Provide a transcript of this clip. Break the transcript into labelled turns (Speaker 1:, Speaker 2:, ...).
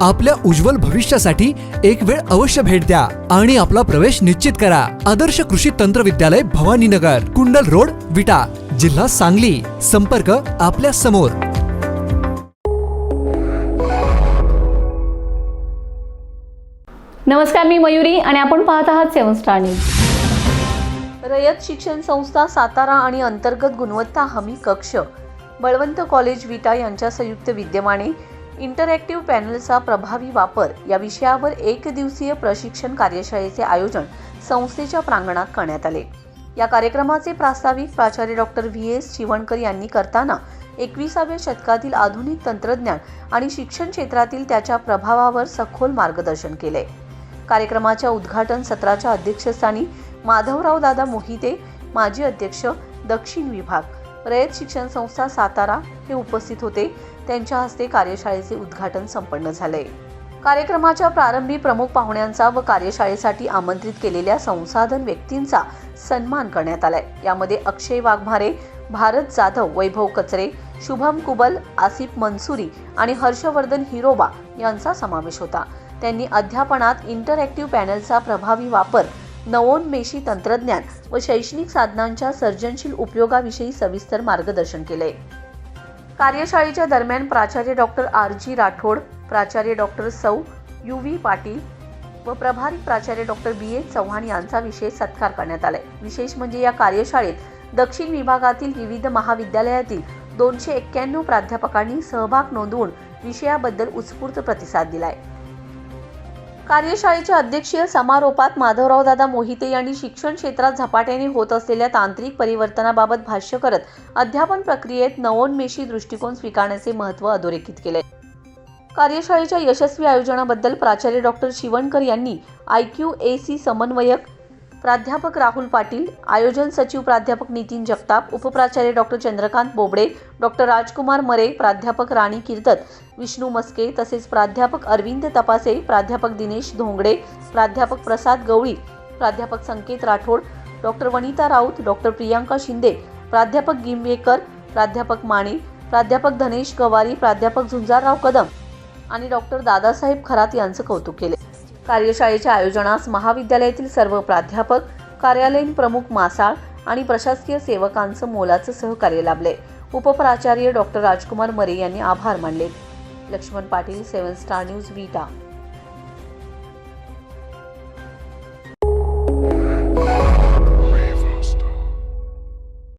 Speaker 1: आपल्या उज्ज्वल भविष्यासाठी एक वेळ अवश्य भेट द्या आणि आपला प्रवेश निश्चित करा. आदर्श कृषी तंत्र विद्यालय भवानीनगर कुंडल रोड विटा जिल्हा सांगली. संपर्क आपल्यासमोर.
Speaker 2: नमस्कार मी मयुरी आणि आपण पाहत आहात सेवन स्टार न्यूज.
Speaker 3: रयत शिक्षण संस्था सातारा आणि अंतर्गत गुणवत्ता हमी कक्ष. बळवंत कॉलेज विटा यांच्या संयुक्त विद्यमाने इंटरॅक्टिव्ह पॅनलचा प्रभावी वापर या विषयावर एक दिवसीय प्रशिक्षण कार्यशाळेचे आयोजन संस्थेच्या प्रांगणात करण्यात आले. या कार्यक्रमाचे प्रास्ताविक प्राचार्य डॉक्टर व्ही एस शिवणकर यांनी करताना एकविसाव्या शतकातील आधुनिक तंत्रज्ञान आणि शिक्षण क्षेत्रातील त्याच्या प्रभावावर सखोल मार्गदर्शन केले. कार्यक्रमाच्या उद्घाटन सत्राच्या अध्यक्षस्थानी माधवराव दादा मोहिते माजी अध्यक्ष दक्षिण विभाग. रयत शिक्षण संस्था सातारा हे उपस्थित होते. त्यांच्या हस्ते कार्यशाळेचे उद्घाटन संपन्न झाले. कार्यक्रमाच्या प्रारंभी प्रमुख पाहुण्यांचा व कार्यशाळेसाठी आमंत्रित केलेल्या संसाधन व्यक्तींचा सन्मान करण्यात आलाय. यामध्ये अक्षय वाघमारे भारत जाधव वैभव कचरे शुभम कुबल आसिफ मनसुरी आणि हर्षवर्धन हिरोबा यांचा समावेश होता. त्यांनी अध्यापनात इंटरॅक्टिव्ह पॅनलचा प्रभावी वापर नवोन्मेषी तंत्रज्ञान व शैक्षणिक साधनांच्या सर्जनशील उपयोगाविषयी सविस्तर मार्गदर्शन केले कार्यशाळेच्या दरम्यान प्राचार्य डॉक्टर आर. जी. राठोड प्राचार्य डॉक्टर सौ. यू. व्ही. पाटील व प्रभारी प्राचार्य डॉक्टर बी. ए चव्हाण यांचा विशेष सत्कार करण्यात आलाय. विशेष म्हणजे या कार्यशाळेत दक्षिण विभागातील विविध महाविद्यालयातील दोनशे एक्क्याण्णव प्राध्यापकांनी सहभाग नोंदवून विषयाबद्दल उत्स्फूर्त प्रतिसाद दिलाय. कार्यशाळेच्या अध्यक्षीय समारोपात माधवराव दादा मोहिते यांनी शिक्षण क्षेत्रात झपाट्याने होत असलेल्या तांत्रिक परिवर्तनाबाबत भाष्य करत अध्यापन प्रक्रियेत नवोन्मेषी दृष्टिकोन स्वीकारण्याचे महत्त्व अधोरेखित केले. कार्यशाळेच्या यशस्वी आयोजनाबद्दल प्राचार्य डॉक्टर शिवणकर यांनी आय क्यू ए सी समन्वयक प्राध्यापक राहुल पाटील आयोजन सचिव प्राध्यापक नितीन जगताप उपप्राचार्य डॉक्टर चंद्रकांत बोबडे डॉक्टर राजकुमार मरे प्राध्यापक राणी कीर्तत विष्णू मस्के तसेच प्राध्यापक अरविंद तपासे प्राध्यापक दिनेश धोंगडे प्राध्यापक प्रसाद गवळी प्राध्यापक संकेत राठोड डॉक्टर वनिता राऊत डॉक्टर प्रियांका शिंदे प्राध्यापक गिंबेकर प्राध्यापक माने प्राध्यापक धनेश गवारी प्राध्यापक झुंजारराव कदम आणि डॉक्टर दादासाहेब खरात यांचं कौतुक केले. कार्यशाळेच्या आयोजनास महाविद्यालयातील सर्व प्राध्यापक कार्यालयीन प्रमुख मासाळ आणि प्रशासकीय सेवकांचं मोलाचं सहकार्य लाभले. उपप्राचार्य डॉक्टर राजकुमार मरे यांनी आभार मानले. Laxman Patil seven star news Vita.